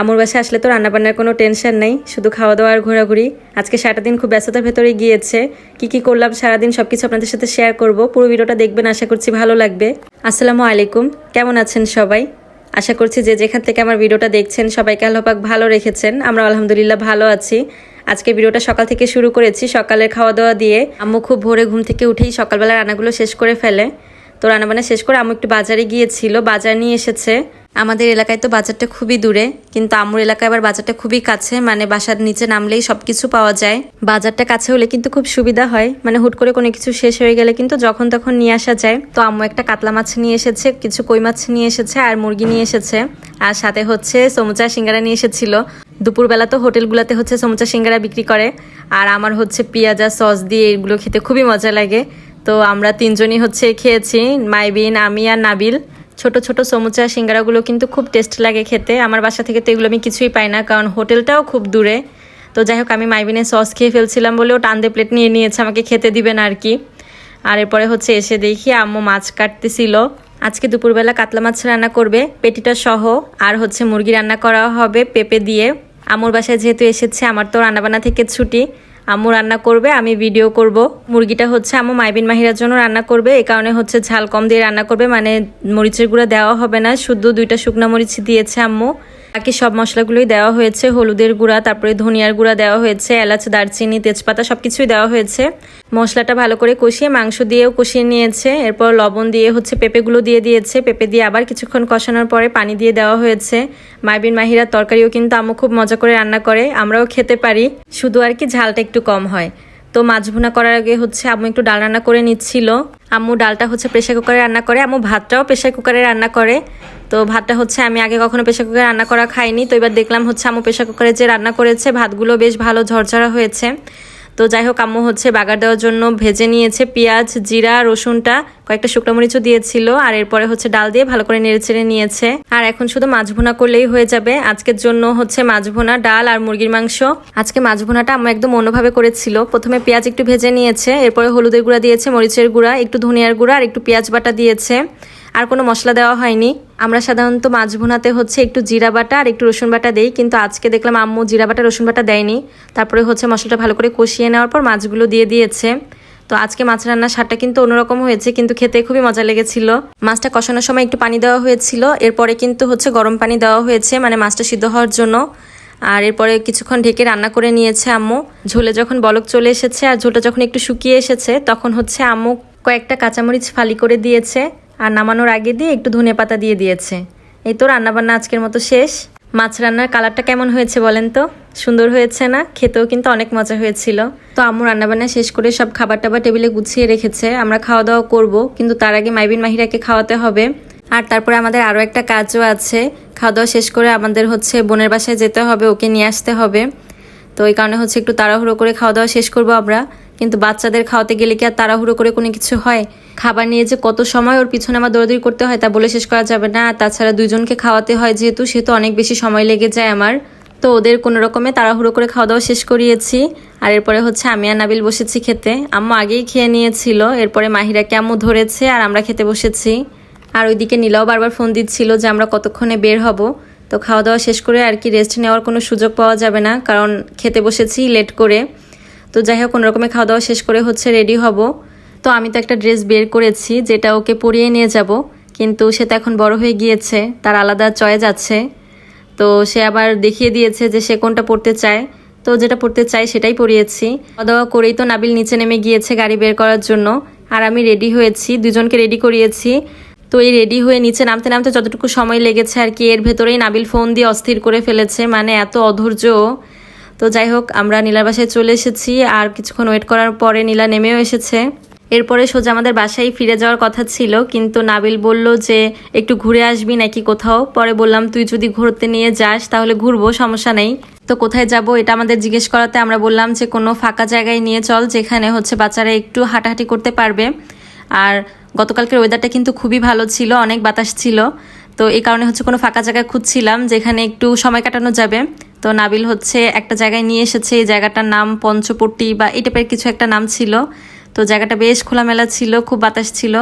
আমুর বাসায় আসলে তো রান্নাবান্নার কোনো টেনশন নেই, শুধু খাওয়া দাওয়া আর ঘোরাঘুরি। আজকে সারাটা দিন খুব ব্যস্ততার ভেতরে গিয়েছে। কি কি করলাম সারাদিন সব কিছু আপনাদের সাথে শেয়ার করব। পুরো ভিডিওটা দেখবেন, আশা করছি ভালো লাগবে। আসসালামু আলাইকুম। কেমন আছেন সবাই? আশা করছি যে যেখান থেকে আমার ভিডিওটা দেখছেন, সবাইকে আল্লাপাক ভালো রেখেছেন। আমরা আলহামদুলিল্লাহ ভালো আছি। আজকে ভিডিওটা সকাল থেকে শুরু করেছি সকালের খাওয়া দাওয়া দিয়ে। আম্মু খুব ভোরে ঘুম থেকে উঠেই সকালবেলা রান্নাগুলো শেষ করে ফেলে। তো রান্নাবান্না শেষ করে আম্মু একটু বাজারে গিয়েছিল, বাজার নিয়ে এসেছে। আমাদের এলাকায় তো বাজারটা খুবই দূরে, কিন্তু আম্মুর এলাকায় আবার বাজারটা খুবই কাছে মানে বাসার নিচে নামলেই সব কিছু পাওয়া যায়। বাজারটা কাছে হলে কিন্তু খুব সুবিধা হয় মানে হুট করে কোনো কিছু শেষ হয়ে গেলে কিন্তু যখন তখন নিয়ে আসা যায়। তো আম্মু একটা কাতলা মাছ নিয়ে এসেছে, কিছু কই মাছ নিয়ে এসেছে, আর মুরগি নিয়ে এসেছে। আর সাথে হচ্ছে সমুচা সিঙ্গারা নিয়ে এসেছিল। দুপুরবেলা তো হোটেলগুলোতে হচ্ছে সমুচা সিঙ্গারা বিক্রি করে, আর আমার হচ্ছে পেঁয়াজা, সস দিয়ে এগুলো খেতে খুবই মজা লাগে। তো আমরা তিনজনই হচ্ছে খেয়েছি, মাইবিন, আমি আর নাবিল। ছোট ছোট সমুচা সিঙ্গারাগুলো কিন্তু খুব টেস্ট লাগে খেতে। আমার বাসা থেকে তো এগুলো আমি কিছুই পাই না, কারণ হোটেলটাও খুব দূরে। তো যাই হোক, আমি মাইবিনের সস খেয়ে ফেলছিলাম বলেও টান্দে প্লেট নিয়ে নিয়েছে, আমাকে খেতে দিবেন আর কি। আর এরপরে হচ্ছে এসে দেখি আম্মু মাছ কাটতেছিল। আজকে দুপুরবেলা কাতলা মাছ রান্না করবে, পেটিটা সহ। আর হচ্ছে মুরগি রান্না করা হবে পেঁপে দিয়ে। আম্মুর বাসায় যেহেতু এসেছে, আমার তো রান্নাবান্না থেকে ছুটি। আম্মু রান্না করবে, আমি ভিডিও করব। মুরগিটা হচ্ছে আম্মু মাইবিন মাহিরার জন্য রান্না করবে, এই কারণে হচ্ছে ঝাল কম দিয়ে রান্না করবে মানে মরিচের গুঁড়া দেওয়া হবে না শুধু দুইটা শুকনা মরিচ দিয়েছে আম্মু। বাকি সব মশলাগুলোই দেওয়া হয়েছে, হলুদের গুঁড়া, তারপরে ধনিয়ার গুঁড়া দেওয়া হয়েছে, এলাচ, দারচিনি, তেজপাতা সব কিছুই দেওয়া হয়েছে। মশলাটা ভালো করে কষিয়ে মাংস দিয়েও কষিয়ে নিয়েছে। এরপর লবণ দিয়ে হচ্ছে পেঁপেগুলো দিয়ে দিয়েছে। পেঁপে দিয়ে আবার কিছুক্ষণ কষানোর পরে পানি দিয়ে দেওয়া হয়েছে। মাইবিন মাহিরার তরকারিও কিন্তু আম্মু খুব মজা করে রান্না করে, আমরাও খেতে পারি। শুধু আর কি ঝালটা একটু কম হয়। তো মাছ ভুনা করার আগে হচ্ছে আম্মু একটু ডাল রান্না করে নিচ্ছিল। আম্মু ডালটা হচ্ছে প্রেশার কুকারে রান্না করে, আম্মু ভাতটাও প্রেশার কুকারে রান্না করে। তো ভাতটা হচ্ছে আমি আগে কখনো প্রেশার কুকারে রান্না করা খাইনি। তো এবার দেখলাম হচ্ছে আম্মু প্রেশার কুকারে যে রান্না করেছে, ভাতগুলো বেশ ভালো ঝরঝরা হয়েছে। তো যাই হোক, আম্মু হচ্ছে বাগার দেওয়ার জন্য ভেজে নিয়েছে পেঁয়াজ, জিরা, রসুনটা, কয়েকটা শুকনো মরিচও দিয়েছিল, আর এরপরে হচ্ছে ডাল দিয়ে ভালো করে নেড়ে চেড়ে নিয়েছে। আর এখন শুধু মাছ ভুনা করলেই হয়ে যাবে। আজকের জন্য হচ্ছে মাছ ভুনা, ডাল আর মুরগির মাংস। আজকে মাছ ভুনাটা আম্মু একদম অন্যভাবে করেছিল। প্রথমে পেঁয়াজ একটু ভেজে নিয়েছে, এরপরে হলুদের গুঁড়া দিয়েছে, মরিচের গুঁড়া, একটু ধনিয়ার গুঁড়া, আর একটু পেঁয়াজ বাটা দিয়েছে। আর কোনো মশলা দেওয়া হয়নি। আমরা সাধারণত মাছ ভুনাতে হচ্ছে একটু জিরা বাটা আর একটু রসুন বাটা দেই, কিন্তু আজকে দেখলাম আম্মু জিরা বাটা, রসুন বাটা দেয়নি। তারপরে হচ্ছে মশলাটা ভালো করে কষিয়ে নেওয়ার পর মাছগুলো দিয়ে দিয়েছে। তো আজকে মাছ রান্নার স্বাদটা কিন্তু অন্যরকম হয়েছে, কিন্তু খেতে খুবই মজা লেগেছিল। মাছটা কষানোর সময় একটু পানি দেওয়া হয়েছিল। এরপরে কিন্তু হচ্ছে গরম পানি দেওয়া হয়েছে মানে মাছটা সিদ্ধ হওয়ার জন্য। আর এরপরে কিছুক্ষণ ঢেকে রান্না করে নিয়েছে আম্মু। ঝোলে যখন বলক চলে এসেছে আর ঝোলটা যখন একটু শুকিয়ে এসেছে, তখন হচ্ছে আম্মু কয়েকটা কাঁচামরিচ ফালি করে দিয়েছে। আর নামানোর আগে দিয়ে একটু ধনে পাতা দিয়ে দিয়েছে। এই তো রান্নাবান্না আজকের মতো শেষ। মাছ রান্নার কালারটা কেমন হয়েছে বলেন তো? সুন্দর হয়েছে না? খেতেও কিন্তু অনেক মজা হয়েছিল। তো আম্মু রান্নাবান্না শেষ করে সব খাবার টাবার টেবিলে গুছিয়ে রেখেছে। আমরা খাওয়া দাওয়া করব, কিন্তু তার আগে মাইবিন মাহিরাকে খাওয়াতে হবে। আর তারপরে আমাদের আরও একটা কাজও আছে। খাওয়া দাওয়া শেষ করে আমাদের হচ্ছে বোনের বাসায় যেতে হবে, ওকে নিয়ে আসতে হবে। তো এই কারণে হচ্ছে একটু তাড়াহুড়ো করে খাওয়া দাওয়া শেষ করব আমরা। কিন্তু বাচ্চাদের খাওয়াতে গেলে কি আর তাড়াহুড়ো করে কোনো কিছু হয়? খাবার নিয়ে যে কত সময় ওর পিছনে আমার দৌড়াদৌড়ি করতে হয় তা বলে শেষ করা যাবে না। তাছাড়া দুজনকে খাওয়াতে হয় যেহেতু, সেহেতু অনেক বেশি সময় লেগে যায় আমার। তো ওদের কোনো রকমে তাড়াহুড়ো করে খাওয়া দাওয়া শেষ করিয়েছি। আর এরপরে হচ্ছে আমি আর নাবিল বসেছি খেতে। আম্মু আগেই খেয়ে নিয়েছিল। এরপরে মাহিরাকে আম্মু ধরেছে আর আমরা খেতে বসেছি। আর ওইদিকে নীলাও বারবার ফোন দিচ্ছিল যে আমরা কতক্ষণে বের হব। তো খাওয়া দাওয়া শেষ করে আর কি রেস্ট নেওয়ার কোনো সুযোগ পাওয়া যাবে না। কারণ খেতে বসেছি লেট করে। তো যাই হোক কোনো রকমের খাওয়া দাওয়া শেষ করে হচ্ছে রেডি হব। তো আমি তো একটা ড্রেস বের করেছি, যেটা ওকে পরিয়ে নিয়ে যাব। কিন্তু সে তো এখন বড় হয়ে গিয়েছে, তার আলাদা চয়েস আছে। তো সে আবার দেখিয়ে দিয়েছে যে সে কোনটা পড়তে চায়। তো যেটা পড়তে চাই সেটাই পরিয়েছি। খাওয়া দাওয়া করেই তো নাবিল নিচে নেমে গিয়েছে গাড়ি বের করার জন্য। আর আমি রেডি হয়েছি, দুজনকে রেডি করিয়েছি। তো এই রেডি হয়ে নিচে নামতে নামতে যতটুকু সময় লেগেছে আর কি, এর ভেতরেই নাবিল ফোন দিয়ে অস্থির করে ফেলেছে। মানে এত অধৈর্য। তো যাই হোক, আমরা নীলার বাসায় চলে এসেছি। আর কিছুক্ষণ ওয়েট করার পরে নীলা নেমেও এসেছে। এরপরে সোজা আমাদের বাসায় ফিরে যাওয়ার কথা ছিল, কিন্তু নাবিল বলল যে, একটু ঘুরে আসবি নাকি কোথাও? পরে বললাম, তুই যদি ঘুরতে নিয়ে যাস, তাহলে ঘুরবো, সমস্যা নেই। তো কোথায় যাব? এটা আমাদের জিজ্ঞেস করাতে আমরা বললাম যে, কোনো ফাঁকা জায়গায় নিয়ে চল, যেখানে হচ্ছে বাচ্চারা একটু হাঁটাহাঁটি করতে পারবে। আর গতকালকের ওয়েদারটা কিন্তু খুবই ভালো ছিল, অনেক বাতাস ছিল। তো এই কারণে হচ্ছে কোনো ফাঁকা জায়গায় খুঁজছিলাম, যেখানে একটু সময় কাটানো যাবে। তো নাবিল হচ্ছে একটা জায়গায় নিয়ে এসেছে, এই জায়গাটার নাম পঞ্চপট্টি বা এই টাইপের কিছু একটা নাম ছিল। তো জায়গাটা বেশ খোলামেলা ছিল, খুব বাতাস ছিল।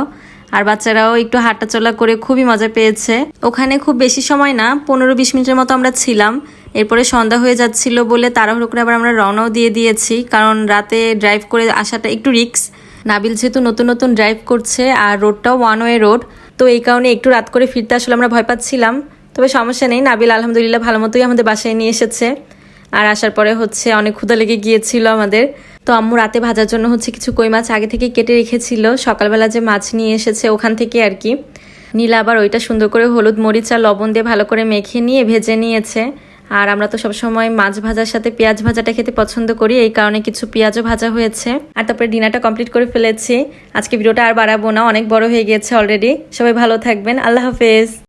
আর বাচ্চারাও একটু হাঁটাচলা করে খুবই মজা পেয়েছে। ওখানে খুব বেশি সময় না, পনেরো বিশ মিনিটের মতো আমরা ছিলাম। এরপরে সন্ধ্যা হয়ে যাচ্ছিল বলে তাড়াহুড়ো করে আবার আমরা রওনাও দিয়ে দিয়েছি, কারণ রাতে ড্রাইভ করে আসাটা একটু রিস্ক। নাবিল যেহেতু নতুন নতুন ড্রাইভ করছে আর রোডটাও ওয়ান ওয়ে রোড তো এই কারণে একটু রাত করে ফিরতে আসলে আমরা ভয় পাচ্ছিলাম। তবে সমস্যা নেই। নাবিল আলহামদুলিল্লাহ ভালো মতোই আমাদের বাসায় নিয়ে এসেছে। আর আসার পরে হচ্ছে অনেক ক্ষুদা লেগে গিয়েছিল আমাদের। তো আম্মু রাতে ভাজার জন্য হচ্ছে কিছু কই মাছ আগে থেকে কেটে রেখেছিল। সকালবেলা যে মাছ নিয়ে এসেছে ওখান থেকে আর কি। নীলা আবার ওইটা সুন্দর করে হলুদ মরিচ আর লবণ দিয়ে ভালো করে মেখে নিয়ে ভেজে নিয়েছে। আর আমরা তো সবসময় মাছ ভাজার সাথে পেঁয়াজ ভাজাটা খেতে পছন্দ করি, এই কারণে কিছু পেঁয়াজও ভাজা হয়েছে। আর তারপরে ডিনারটা কমপ্লিট করে ফেলেছি। আজকে ভিডিওটা আর বাড়াবো না, অনেক বড় হয়ে গিয়েছে অলরেডি সবাই ভালো থাকবেন, আল্লাহ হাফেজ।